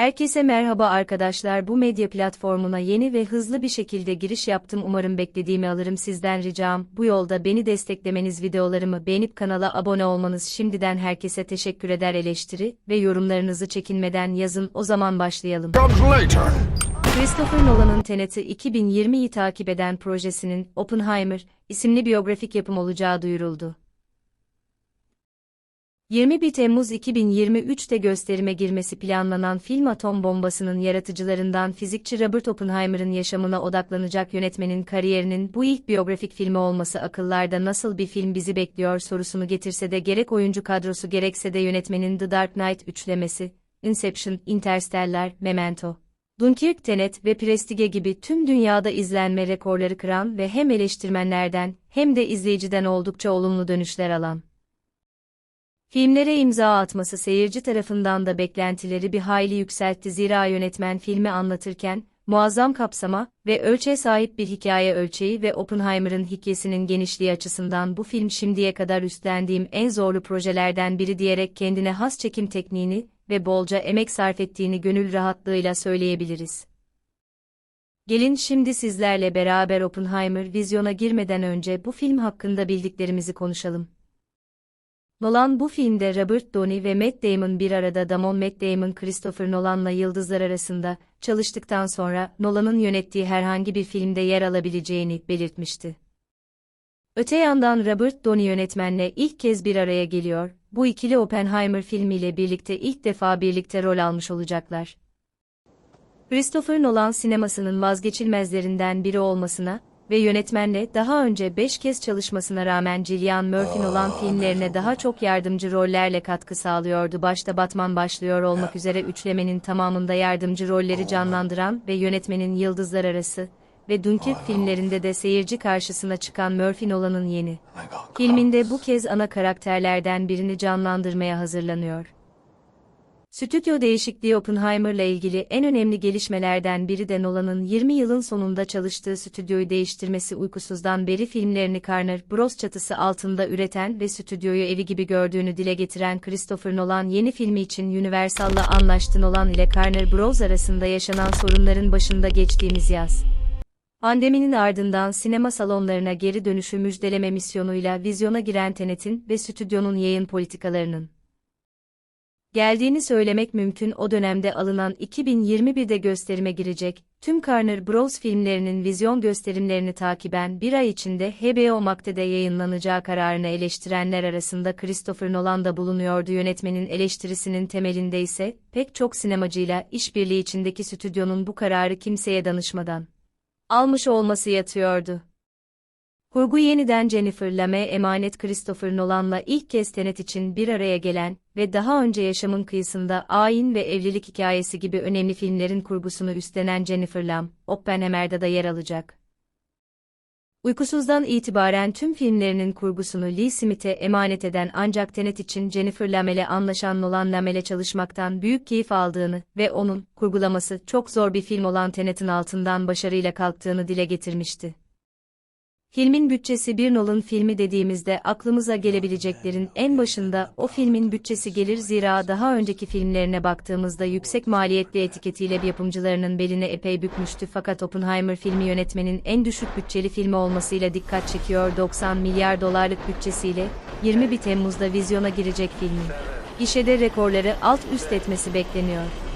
Herkese merhaba arkadaşlar. Bu medya platformuna yeni ve hızlı bir şekilde giriş yaptım. Umarım beklediğimi alırım sizden ricam. Bu yolda beni desteklemeniz videolarımı beğenip kanala abone olmanız şimdiden herkese teşekkür eder eleştiri ve yorumlarınızı çekinmeden yazın. O zaman başlayalım. Christopher Nolan'ın Tenet'i 2020'yi takip eden projesinin Oppenheimer isimli biyografik yapım olacağı duyuruldu. 21 Temmuz 2023'te gösterime girmesi planlanan film atom bombasının yaratıcılarından fizikçi Robert Oppenheimer'ın yaşamına odaklanacak yönetmenin kariyerinin bu ilk biyografik filmi olması akıllarda nasıl bir film bizi bekliyor sorusunu getirse de gerek oyuncu kadrosu gerekse de yönetmenin The Dark Knight üçlemesi, Inception, Interstellar, Memento, Dunkirk, Tenet ve Prestige gibi tüm dünyada izlenme rekorları kıran ve hem eleştirmenlerden hem de izleyiciden oldukça olumlu dönüşler alan. Filmlere imza atması seyirci tarafından da beklentileri bir hayli yükseltti zira yönetmen filmi anlatırken, muazzam kapsama ve ölçeğe sahip bir hikaye ölçeği ve Oppenheimer'ın hikayesinin genişliği açısından bu film şimdiye kadar üstlendiğim en zorlu projelerden biri diyerek kendine has çekim tekniğini ve bolca emek sarf ettiğini gönül rahatlığıyla söyleyebiliriz. Gelin şimdi sizlerle beraber Oppenheimer vizyona girmeden önce bu film hakkında bildiklerimizi konuşalım. Nolan bu filmde Robert Downey ve Matt Damon bir arada Damon Matt Damon Christopher Nolan'la yıldızlar arasında çalıştıktan sonra Nolan'ın yönettiği herhangi bir filmde yer alabileceğini belirtmişti. Öte yandan Robert Downey yönetmenle ilk kez bir araya geliyor, bu ikili Oppenheimer filmiyle birlikte ilk defa birlikte rol almış olacaklar. Christopher Nolan sinemasının vazgeçilmezlerinden biri olmasına ve yönetmenle daha önce 5 kez çalışmasına rağmen Cillian Murphy'nin olan filmlerine daha çok yardımcı rollerle katkı sağlıyordu. Başta Batman başlıyor olmak üzere üçlemenin tamamında yardımcı rolleri canlandıran ve yönetmenin Yıldızlar Arası ve Dunkirk filmlerinde de seyirci karşısına çıkan Murphy Nolan'ın yeni filminde bu kez ana karakterlerden birini canlandırmaya hazırlanıyor. Stüdyo değişikliği Oppenheimer'la ilgili en önemli gelişmelerden biri de Nolan'ın 20 yılın sonunda çalıştığı stüdyoyu değiştirmesi uykusuzdan beri filmlerini Warner Bros çatısı altında üreten ve stüdyoyu evi gibi gördüğünü dile getiren Christopher Nolan yeni filmi için Universal'la anlaştı Nolan ile Warner Bros arasında yaşanan sorunların başında geçtiğimiz yaz. Pandeminin ardından sinema salonlarına geri dönüşü müjdeleme misyonuyla vizyona giren Tenet'in ve stüdyonun yayın politikalarının geldiğini söylemek mümkün o dönemde alınan 2021'de gösterime girecek, tüm Warner Bros. filmlerinin vizyon gösterimlerini takiben bir ay içinde HBO Max'te yayınlanacağı kararını eleştirenler arasında Christopher Nolan da bulunuyordu yönetmenin eleştirisinin temelinde ise, pek çok sinemacıyla işbirliği içindeki stüdyonun bu kararı kimseye danışmadan almış olması yatıyordu. Kurgu yeniden Jennifer Lame emanet Christopher Nolan'la ilk kez Tenet için bir araya gelen ve daha önce Yaşamın Kıyısında Ayin ve Evlilik Hikayesi gibi önemli filmlerin kurgusunu üstlenen Jennifer Lam, Oppenheimer'da da yer alacak. Uykusuzdan itibaren tüm filmlerinin kurgusunu Lee Smith'e emanet eden ancak Tenet için Jennifer Lamel'e anlaşan Nolan Lamel'e çalışmaktan büyük keyif aldığını ve onun, kurgulaması çok zor bir film olan Tenet'in altından başarıyla kalktığını dile getirmişti. Filmin bütçesi bir Nolan filmi dediğimizde aklımıza gelebileceklerin en başında o filmin bütçesi gelir zira daha önceki filmlerine baktığımızda yüksek maliyetli etiketiyle yapımcılarının beline epey bükmüştü fakat Oppenheimer filmi yönetmenin en düşük bütçeli filmi olmasıyla dikkat çekiyor 90 milyar dolarlık bütçesiyle 21 Temmuz'da vizyona girecek filmin. Gişede rekorları alt üst etmesi bekleniyor.